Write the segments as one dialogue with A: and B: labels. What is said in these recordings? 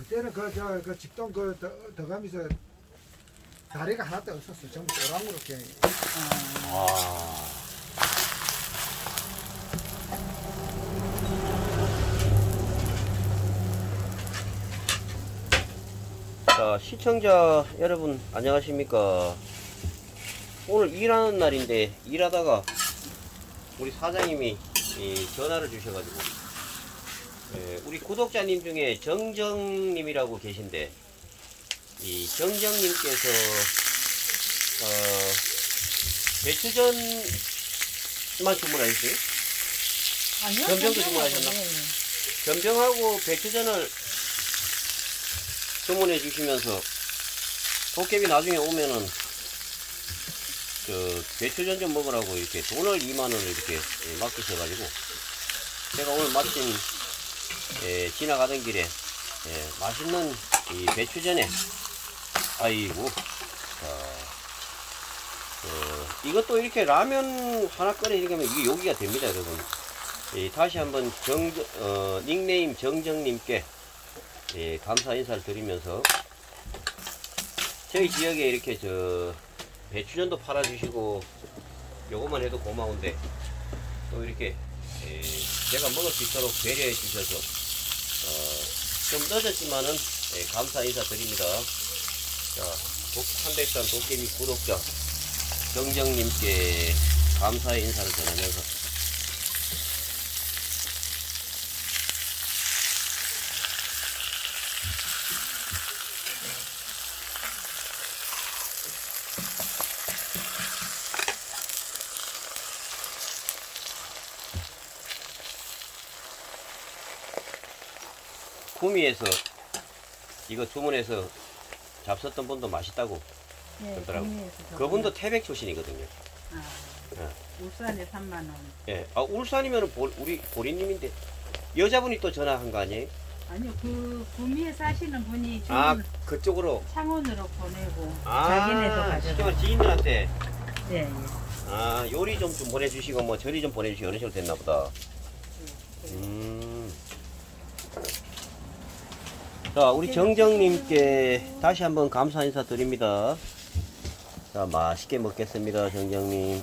A: 그때는 그 저그 직동 그 더, 더가면서 다리가 하나도 없었어. 전부 도랑으로 이렇게.
B: 아. 자, 시청자 여러분, 안녕하십니까. 오늘 일하는 날인데, 일하다가 우리 사장님이 이 전화를 주셔가지고, 예, 우리 구독자님 중에 정정님이라고 계신데, 이 정정님께서, 어, 배추전만 주문하셨어요?
C: 아니요.
B: 전병도 주문하셨나?
C: 네.
B: 전병하고 배추전을 주문해 주시면서 도깨비 나중에 오면은 그 배추전 좀 먹으라고 이렇게 돈을 2만 원을 이렇게 예, 맡기셔가지고 제가 오늘 마침 예, 지나가던 길에 예, 맛있는 이 배추전에 아이고 자, 어, 이것도 이렇게 라면 하나 끓이려면 이게 요기가 됩니다 여러분. 예, 다시 한번 정, 어, 닉네임 정정님께 예, 감사 인사를 드리면서 저희 지역에 이렇게 저 배추전도 팔아주시고 요것만 해도 고마운데 또 이렇게 예, 제가 먹을 수 있도록 배려해 주셔서 어, 좀 늦었지만은 예, 감사 인사 드립니다. 자, 도- 한백산 도깨비 구독자 정정님께 감사의 인사를 전하면서 구미에서 이거 주문해서 잡섰던 분도 맛있다고
C: 네,
B: 그러더라고.
C: 저거.
B: 그분도 태백 출신이거든요.
C: 아,
B: 예.
C: 울산에 3만 원.
B: 예. 아, 울산이면 우리 보리님인데 여자분이 또 전화한 거 아니에요?
C: 아니요, 그 구미에 사시는 분이 주문
B: 아, 그쪽으로.
C: 창원으로 보내고
B: 아,
C: 자기네도
B: 쉽게
C: 가져가.
B: 말해 지인들한테
C: 예, 예.
B: 아, 요리 좀, 좀 보내주시고 뭐 저리 좀 보내주시고 이런 식으로 됐나 보다. 음. 자, 우리 정정님께 다시 한번 감사 인사 드립니다. 자, 맛있게 먹겠습니다, 정정님.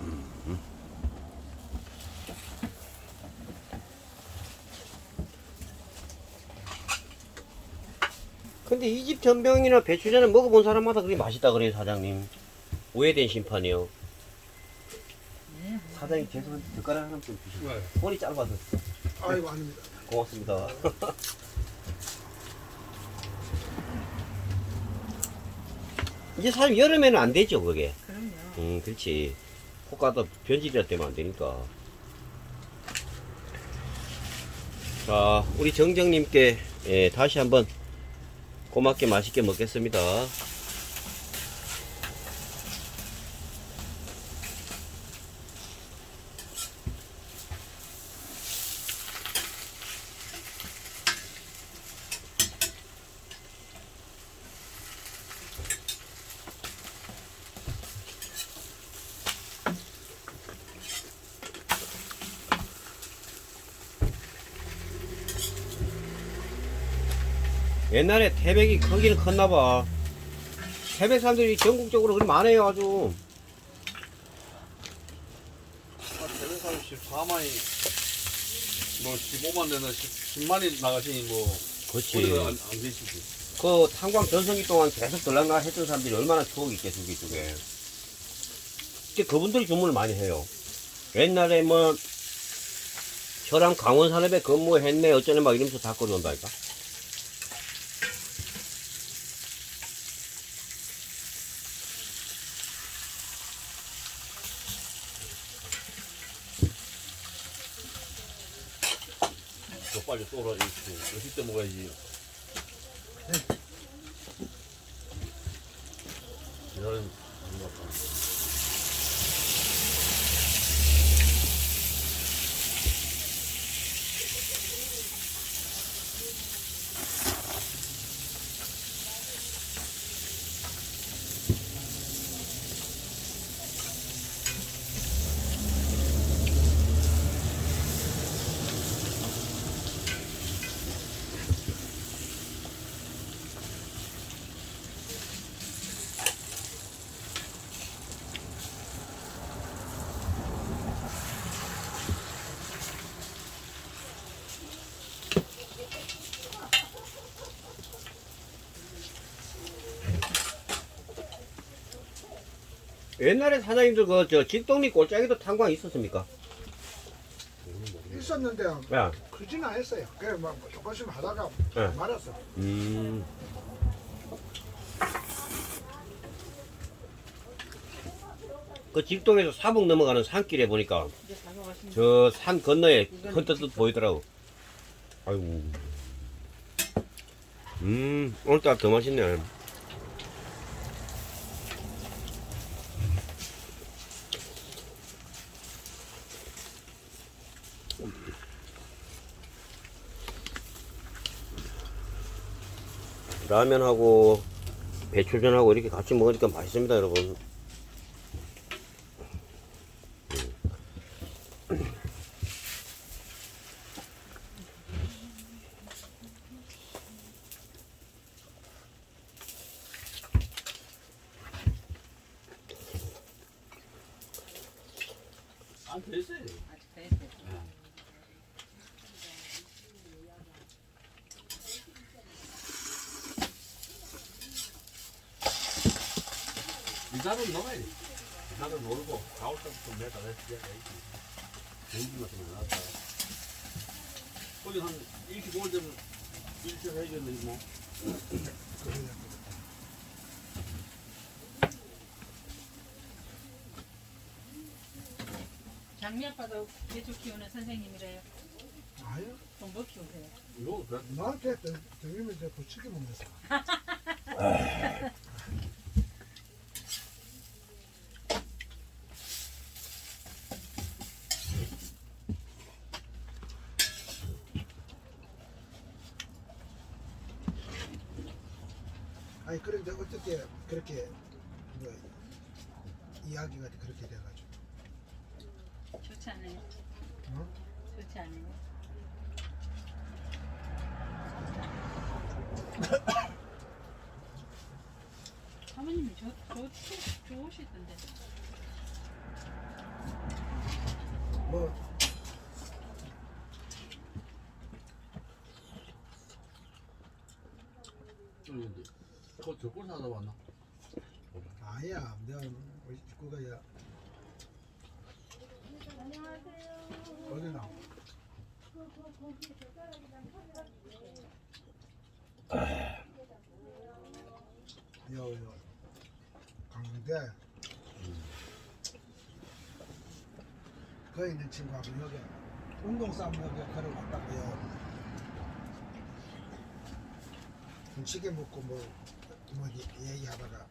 B: 음. 근데 이 집 전병이나 배추전을 먹어본 사람마다 그게 맛있다 그래요, 사장님. 오해된 심판이요.
C: 네.
B: 사장님 죄송한데 젓가락 하나 좀 주시고.
A: 왜?
B: 손이 짧아서
A: 아이고 아닙니다.
B: 고맙습니다. 이제 사실 여름에는 안 되죠, 그게.
C: 그럼요.
B: 음, 그렇지. 혹가다 변질이라 되면 안 되니까. 자, 우리 정정님께 예, 다시 한번 고맙게 맛있게 먹겠습니다. 옛날에 태백이 크기는 컸나봐. 태백 사람들이 전국적으로 그리 많아요, 아주.
D: 대회 34만이 뭐 15만 되나 10, 만이 나가시니 뭐
B: 그렇지.
D: 우리가 안, 안 계시지.
B: 그 탄광 전성기 동안 계속 들락나 했던 사람들이 얼마나 추억이 있겠어, 이쪽에. 이제 그분들이 주문을 많이 해요. 옛날에 뭐, 혈암 강원산업에 근무했네, 어쩌네 막 이러면서 다 끌어온다니까.
D: 빨리 이거 몇시 때 먹어야지.
B: 옛날에 사장님들 그저 직동리 꼴짝이도 탄광 있었습니까?
A: 있었는데
B: 야,
A: 크지는 않았어요. 그래 막 조금씩 하다가
B: 네.
A: 말았어.
B: 음. 그 직동에서 사북 넘어가는 산길에 보니까 저 산 건너에 헛뜻뜻 보이더라고. 아이고. 음, 오늘따라 더 맛있네. 라면하고 배추전하고 이렇게 같이 먹으니까 맛있습니다, 여러분.
D: 안 됐어요.
C: 아직 다 했어요.
D: 이자는 넣어야 돼. 이자는 놀고 가올 때부터 내가 내가 공기 같은 거 나왔다. 거기 한 25일 되면 일주일 해야겠네 뭐.
C: 장미 아빠도 개조 키우는 선생님이래요.
A: 아유,
C: 좀뭐 키우세요?
D: 이거 그래.
A: 나한테 등이면 이제 부치게 먹면서. 아니 그런데 어떻게 그렇게 뭐 이야기가 그렇게 돼가지고
C: 좋지 않아요?
A: 어?
C: 좋지 않아요? 사모님이 좋, 좋, 좋으시던데.
A: 뭐
D: 그런데 그거 저꼴 사다 왔나?
A: 아니야 내가 우리 식구가 야. 어디 나? 요, 요, 강릉대. 거기 있는 친구하고 여기 운동싸움역에 걸어왔다고요. 분치게 먹고 뭐, 뭐 얘- 얘기하다가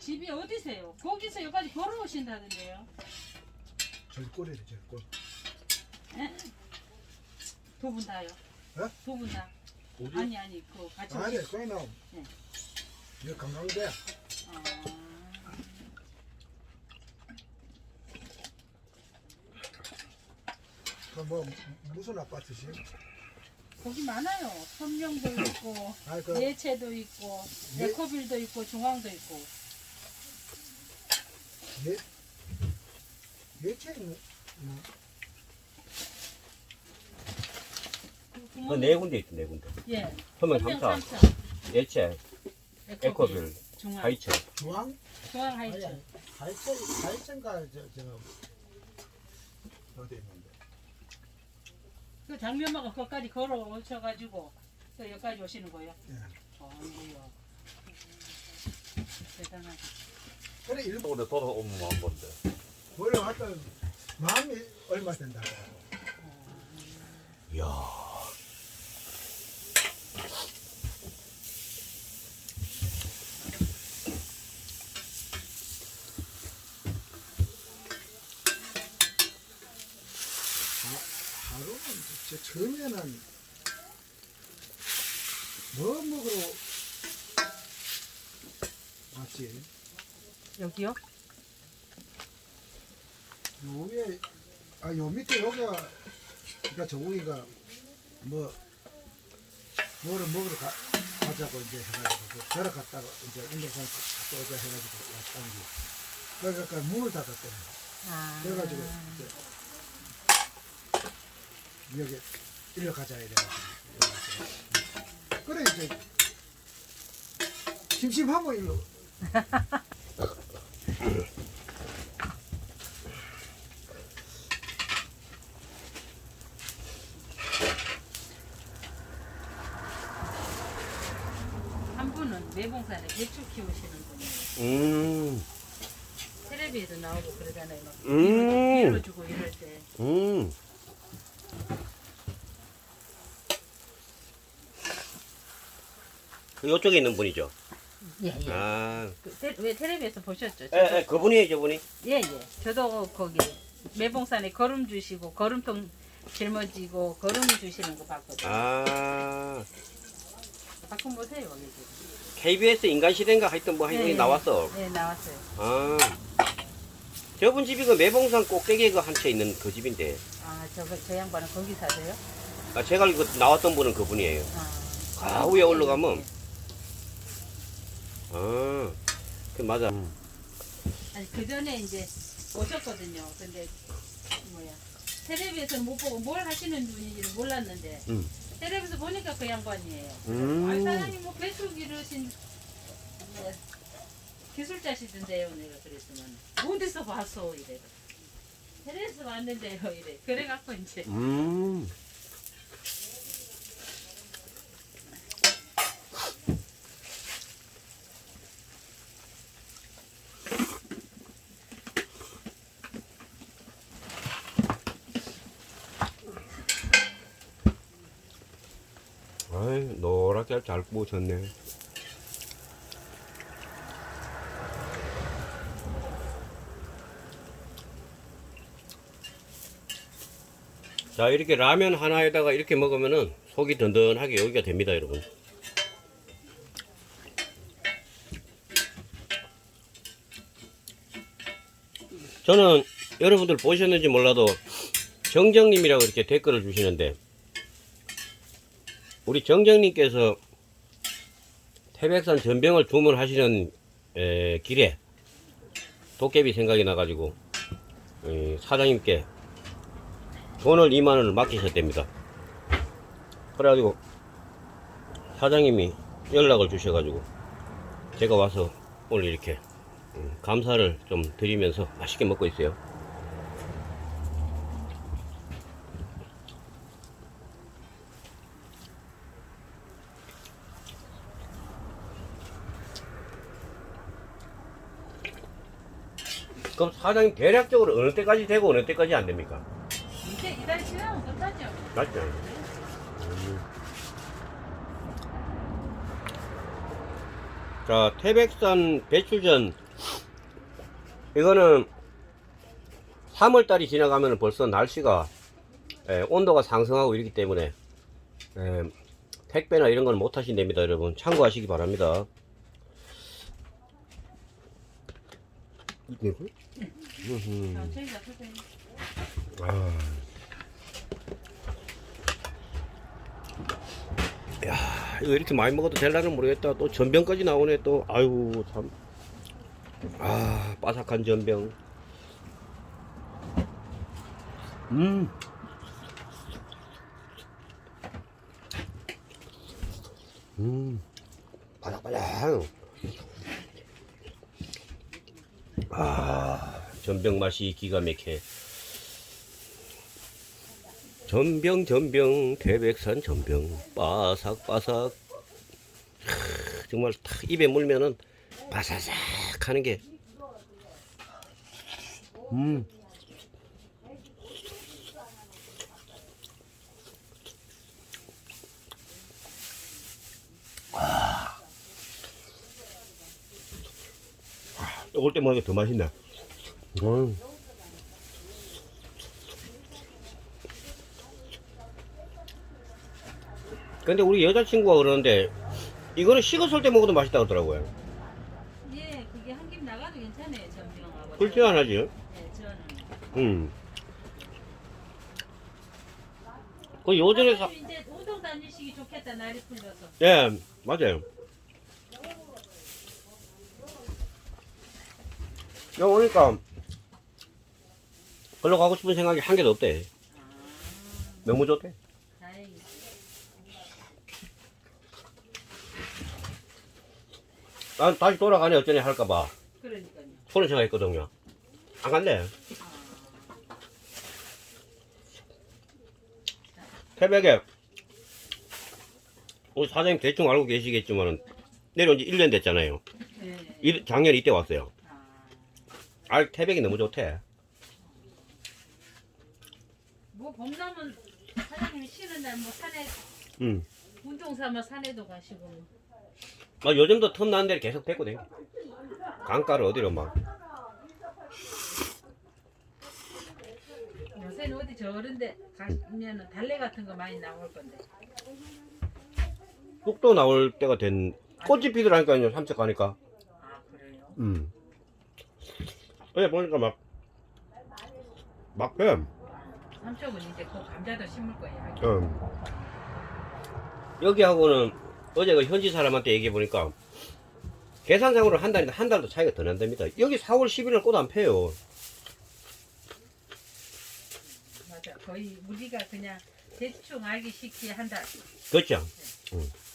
C: 집이 어디세요? 거기서 여기까지 걸어오신다던데요?
A: 절골이래 절골
C: 두 분 다요?
A: 어?
C: 두 분 다?
D: 어디?
C: 아니 아니 그 같이
A: 아니
C: 오신
A: 거기는
C: 네.
A: 여기 강강대
C: 아,
A: 그뭐 무슨 아파트지?
C: 거기 많아요. 선명도 있고
A: 아 그
C: 예채도 있고
A: 예-
C: 에코빌도 있고 중앙도 있고
A: 예 예체는
B: 뭐그그네 군데 있어, 네 군데.
C: 예.
B: 서면
C: 선명
B: 3사,
C: 삼성,
B: 예체,
C: 에코빌, 중앙,
B: 하이체.
A: 중앙
C: 중앙
A: 아니
C: 하이츠.
A: 하이체 하이체인가 저 저 어디 있는데
C: 그 장면마가 거기까지 걸어 오셔가지고 또 여기까지 오시는 거예요.
A: 예
C: 아이고요. 대단하다.
A: 그래 일본
D: 근데 돌아오면 한 건데.
A: 원래 왔던 마음이 얼마 된다
B: 이야.
A: 하루는 진짜 처음에는 뭐 먹으러 왔지
C: 여기요?
A: 요 위에 아 요 밑에 여기가 그러니까 저 위가 뭐 뭐를 먹으러 가, 가자고 이제 해가지고 그 걸어갔다가 이제 운동장 갔다 오자 해가지고 왔다는 게 그러니까 문을 닫았더니
C: 아.
A: 그래가지고 이제 여기 일로 가자 이래가지고 그래 이제 심심하면 일로.
C: 한 분은 매봉산에 배추 키우시는 분이에요.
B: 음,
C: 텔레비에도 나오고 그러잖아요. 막
B: 음.
C: 밀어 주고 이럴 때.
B: 음. 그 요쪽에 있는 분이죠.
C: 예, 예.
B: 아,
C: 그 테, 왜 텔레비에서 보셨죠?
B: 에, 에, 그분이에요, 저분이.
C: 예, 예. 저도 거기 매봉산에 걸음 주시고 걸음통 짊어지고 걸음 주시는 거 봤거든요.
B: 아,
C: 가끔 보세요, 지금.
B: KBS 인간 시대인가 하여튼 뭐 하여튼
C: 예,
B: 나왔어.
C: 예, 나왔어요.
B: 아, 저분 집이 그 매봉산 꼭대기에 그 한 채 있는 그 집인데.
C: 아, 저, 저 양반은 거기 사세요?
B: 아, 제가 알고 나왔던 분은 그분이에요.
C: 아,
B: 아, 위에 올라가면. 아, 그 맞아. 음.
C: 아니 그 전에 이제 오셨거든요. 근데 뭐야 텔레비에서는 못 보고 뭘 하시는 분인지는 몰랐는데
B: 음.
C: 텔레비에서 보니까 그 양반이에요.
B: 음.
C: 아 사장님 뭐 배추 기르신 뭐, 기술자시던데요. 내가 그랬으면 어디서 봤어 이래. 텔레비에서 봤는데요 이래. 그래갖고 이제
B: 음. 아이, 노랗게 잘 구워졌네. 자, 이렇게 라면 하나에다가 이렇게 먹으면은 속이 든든하게 여기가 됩니다, 여러분. 저는 여러분들 보셨는지 몰라도 정정님이라고 이렇게 댓글을 주시는데 우리 정정님께서 태백산 전병을 주문하시는 에, 길에 도깨비 생각이 나가지고 이 사장님께 돈을 2만 원을 맡기셨답니다. 그래가지고 사장님이 연락을 주셔가지고 제가 와서 오늘 이렇게 음, 감사를 좀 드리면서 맛있게 먹고 있어요. 그럼 사장님 대략적으로 어느 때까지 되고 어느 때까지 안 됩니까?
C: 이제 이달 지나면 끝나죠.
B: 맞죠? 자, 태백산 배추전. 이거는 3월달이 지나가면 벌써 날씨가 예, 온도가 상승하고 이렇기 때문에 예, 택배나 이런 건 못 하신답니다, 여러분. 참고하시기 바랍니다.
C: 저희가 그때
B: 아. 야, 이거 이렇게 많이 먹어도 될라는 모르겠다. 또 전병까지 나오네. 또 아유 참. 아, 바삭한 전병. 음. 음. 바삭바삭. 아, 전병 맛이 기가 막혀. 전병 전병 태백산 전병 바삭바삭 크, 정말 탁 입에 물면은 바사삭 하는 게 음. 아, 올때 먹으니까 더 맛있네. 음. 근데 우리 여자친구가 그러는데 이거는 식었을 때 먹어도 맛있다 그러더라고요.
C: 예, 그게 한 김 나가도 괜찮아요, 전병하고.
B: 꿀지 안 하지?
C: 예, 저는.
B: 음. 그 요전에 사,
C: 이제 운동 다니시기 좋겠다 날이 풀려서.
B: 예, 맞아요. 여기 오니까 걸로 가고 싶은 생각이 한 개도 없대. 너무 좋대. 난 다시 돌아가네 어쩌네 할까봐
C: 그러니까요.
B: 소리 생각했거든요. 안 간대.
C: 아,
B: 새벽에 우리 사장님 대충 알고 계시겠지만은 내려온 지 1년 됐잖아요.
C: 네.
B: 일- 작년 이때 왔어요.
C: 아,
B: 아, 태백이 너무 좋대.
C: 뭐 봄나면 사장님이 쉬는 날 뭐 산에
B: 음.
C: 운동 삼아 산에도 가시고 뭐.
B: 아, 요즘도 틈 나는 데를 계속 뱉고 댕겨. 강가를 어디로 막.
C: 요새는 어디 저런데 가면은 달래 같은 거 많이 나올 건데.
B: 뚝도 나올 때가 된, 꽃이 피더라니까요, 삼척 가니까.
C: 아 그래요?
B: 음. 어제 보니까 막, 막 배.
C: 삼척은 이제 그 감자도 심을 거예요.
B: 음. 여기하고는 어제 그 현지 사람한테 얘기해 보니까 계산상으로 한 달인데 한 달도 차이가 더 난답니다. 여기 4월 11일 꽃안 펴요.
C: 맞아. 거의 우리가 그냥 대충 알기 쉽게 한 달.
B: 그렇죠? 음.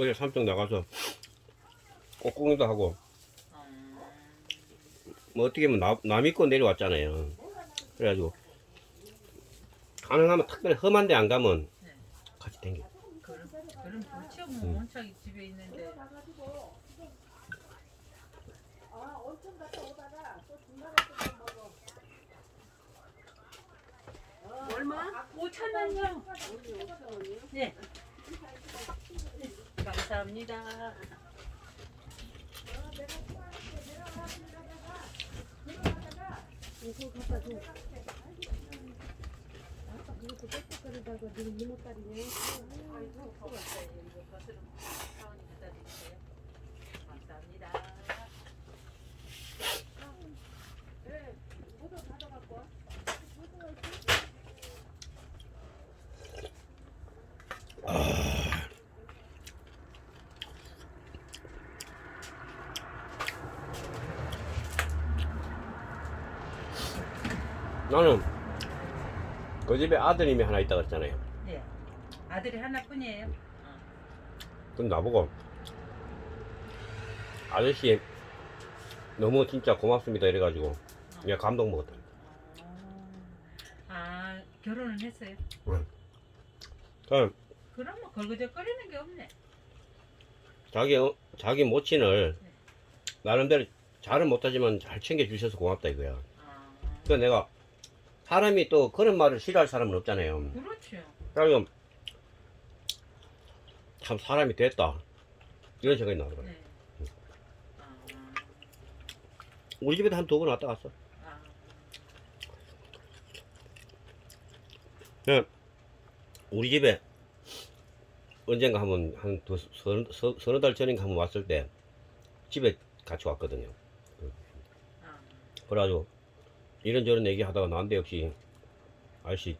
B: 어제 삼척 나가서 꽃구경도 하고
C: 음,
B: 뭐 어떻게 보면 남, 남이 거 내려왔잖아요. 그래가지고 가능하면 특별히 험한 데 안 가면
C: 네.
B: 같이 댕겨.
C: 그럼 그럼 그렇죠.
B: 음.
C: 뭐 원창이 집에 있는데. 얼마? 5천 원요. 네. 네. 감사합니다. 아이고, 고맙어요. 이거 것으로 사원이 갖다 드릴게요. 감사합니다.
B: 나는 그 집에 아드님이 하나 있다 그랬잖아요.
C: 네. 아들이 하나뿐이에요.
B: 그럼 나보고 아저씨 너무 진짜 고맙습니다 이래가지고 내가 감동 먹었다.
C: 아, 결혼은 했어요?
B: 그럼
C: 그럼 뭐 걸그적거리는 게 없네.
B: 자기 어- 자기 모친을 나름대로 잘은 못하지만 잘 챙겨주셔서 고맙다 이거야.
C: 아,
B: 그래서 내가 사람이 또 그런 말을 싫어할 사람은 없잖아요.
C: 그렇죠.
B: 참 사람이 됐다 이런 생각이 나더라고요.
C: 네. 아,
B: 우리 집에도 한 두 번 왔다 갔어.
C: 아,
B: 우리 집에 언젠가 한번 한 두, 서너, 서- 서너 달 전인가 한번 왔을 때 집에 같이 왔거든요.
C: 아,
B: 그래가지고 이런저런 얘기 하다가 나한테 역시 아저씨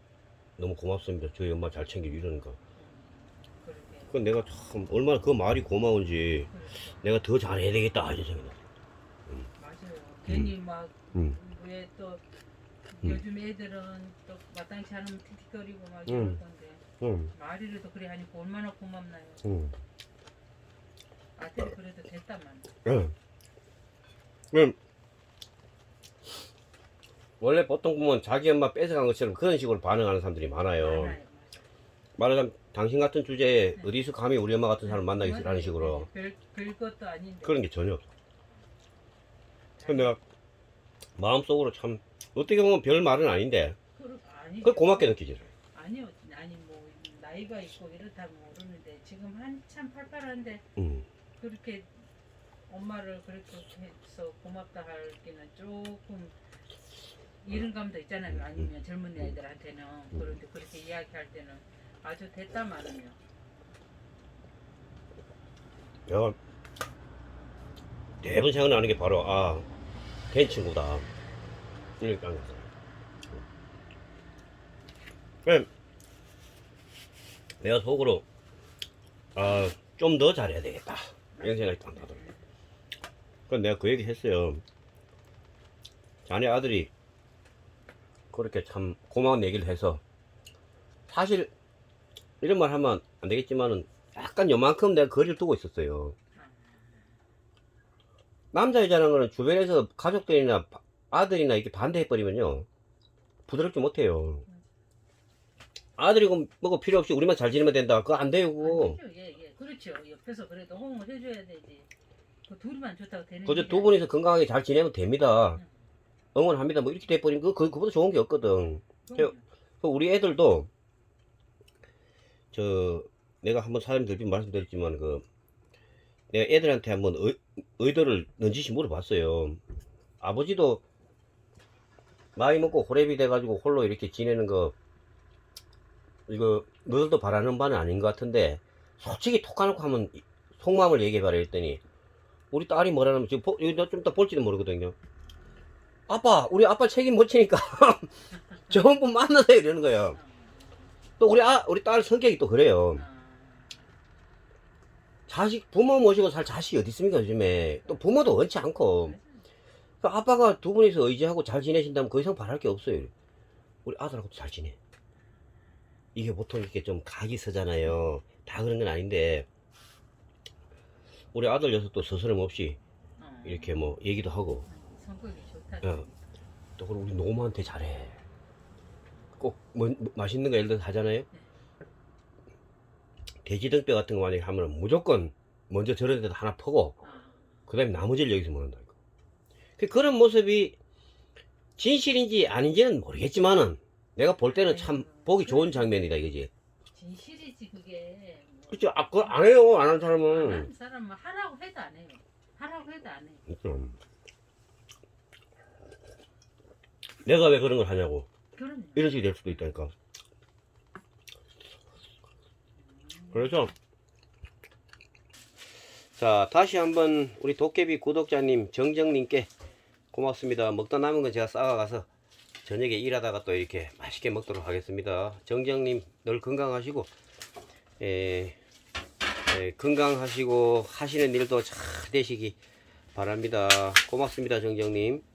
B: 너무 고맙습니다. 저희 엄마 잘 챙겨.
C: 그러게.
B: 그 내가 참 얼마나 그 말이 고마운지 내가 더 잘해야 되겠다 이런 생각이 났어.
C: 맞아요. 괜히 막
B: 음.
C: 왜또
B: 음.
C: 요즘 애들은 또 마땅치 않으면 틱틱거리고 막
B: 음.
C: 건데
B: 응,
C: 말이라도 그래 하니까 얼마나 고맙나요.
B: 응,
C: 아들이 그래도 됐다만.
B: 응. 그럼 원래 보통 보면 자기 엄마 뺏어간 것처럼 그런 식으로 반응하는 사람들이 많아요. 말하자면 당신 같은 주제에 어디서 감히 우리 엄마 같은 사람 만나기
C: 맞아요.
B: 라는 식으로
C: 별, 별 것도 아닌데.
B: 그런 게 전혀 없어. 근데 내가 마음속으로 참 어떻게 보면 별 말은 아닌데
C: 그, 아니,
B: 그걸 고맙게 느끼지.
C: 아니요, 아니 뭐 나이가 있고 이렇다 모르는데 지금 한참 팔팔한데
B: 응,
C: 그렇게 엄마를 그렇게 해서 고맙다 할게는 조금 이른 감도 있잖아요. 아니면 젊은 애들한테는 그런데 그렇게 이야기할 때는 아주 됐다 말은요.
B: 내가 대부분 생각나는 게 바로 아, 된 친구다. 이렇게 딱 났어. 그래, 내가 속으로 아, 좀 더 잘해야 되겠다. 이런 생각이 딱 나더라고. 그건 내가 그 얘기 했어요. 자네 아들이 그렇게 참 고마운 얘기를 해서 사실 이런 말 하면 안 되겠지만은 약간 요만큼 내가 거리를 두고 있었어요. 남자 여자라는 거는 주변에서 가족들이나 바- 아들이나 이렇게 반대해버리면요. 부드럽게 못해요. 아들이 그 뭐고 필요 없이 우리만 잘 지내면 된다. 그거 안 그거.
C: 안 되죠. 예, 예. 그렇죠. 옆에서 그래도 호응을 해줘야 되지. 그 둘이만 좋다고 되는
B: 그저 두 분이서 건강하게 잘 지내면 됩니다. 응 원합니다. 뭐 이렇게 돼버리면 그, 그, 그보다 좋은 게 없거든.
C: 아니에요.
B: 그 우리 애들도 저 내가 한번 사연 들비 말씀드렸지만 그 내가 애들한테 한번 의, 의도를 넌지시 물어봤어요. 아버지도 나이 먹고 호랩이 돼가지고 홀로 이렇게 지내는 거 이거 너희들도 바라는 바는 아닌 것 같은데 솔직히 톡 까놓고 하면 이- 속마음을 얘기해봐라 했더니 우리 딸이 뭐라면 지금 보- 이거 좀 이따 볼지도 모르거든요. 아빠 우리 아빠 책임 못 지니까 좋은 분 만나세요 이러는 거예요. 또 우리 아 우리 딸 성격이 또 그래요.
C: 아,
B: 자식 부모 모시고 살 자식이 어디 있습니까 요즘에 또 부모도 원치 않고 그 아빠가 두 분이서 의지하고 잘 지내신다면 그 이상 바랄 게 없어요. 우리 아들하고도 잘 지내. 이게 보통 이렇게 좀 각이 서잖아요. 다 그런 건 아닌데 우리 아들 녀석도 스스럼 없이
C: 어.
B: 이렇게 뭐 얘기도 하고
C: 성격이.
B: 어. 또 그리고 우리 노모한테 잘해. 꼭 뭐, 뭐 맛있는 거 예를 들어서 하잖아요. 돼지등뼈 같은 거 만약에 하면 무조건 먼저 저런 데다 하나 퍼고
C: 아,
B: 그 다음에 나머지를 여기서 먹는다니까. 그 그런 모습이 진실인지 아닌지는 모르겠지만은 내가 볼 때는 참 보기 좋은 장면이다 이거지.
C: 진실이지 그게. 뭐.
B: 그렇죠. 아, 그걸 안 해요. 안 하는
C: 안
B: 사람은.
C: 하는 사람은 하라고 해도 안 해요. 하라고 해도 안 해요.
B: 그렇죠. 내가 왜 그런 걸 하냐고.
C: 그럼요.
B: 이런 식이 될 수도 있다니까. 그래서 자 다시 한번 우리 도깨비 구독자님 정정님께 고맙습니다. 먹다 남은 건 제가 싸가가서 저녁에 일하다가 또 이렇게 맛있게 먹도록 하겠습니다. 정정님 늘 건강하시고 에, 에, 건강하시고 하시는 일도 잘 되시기 바랍니다. 고맙습니다 정정님.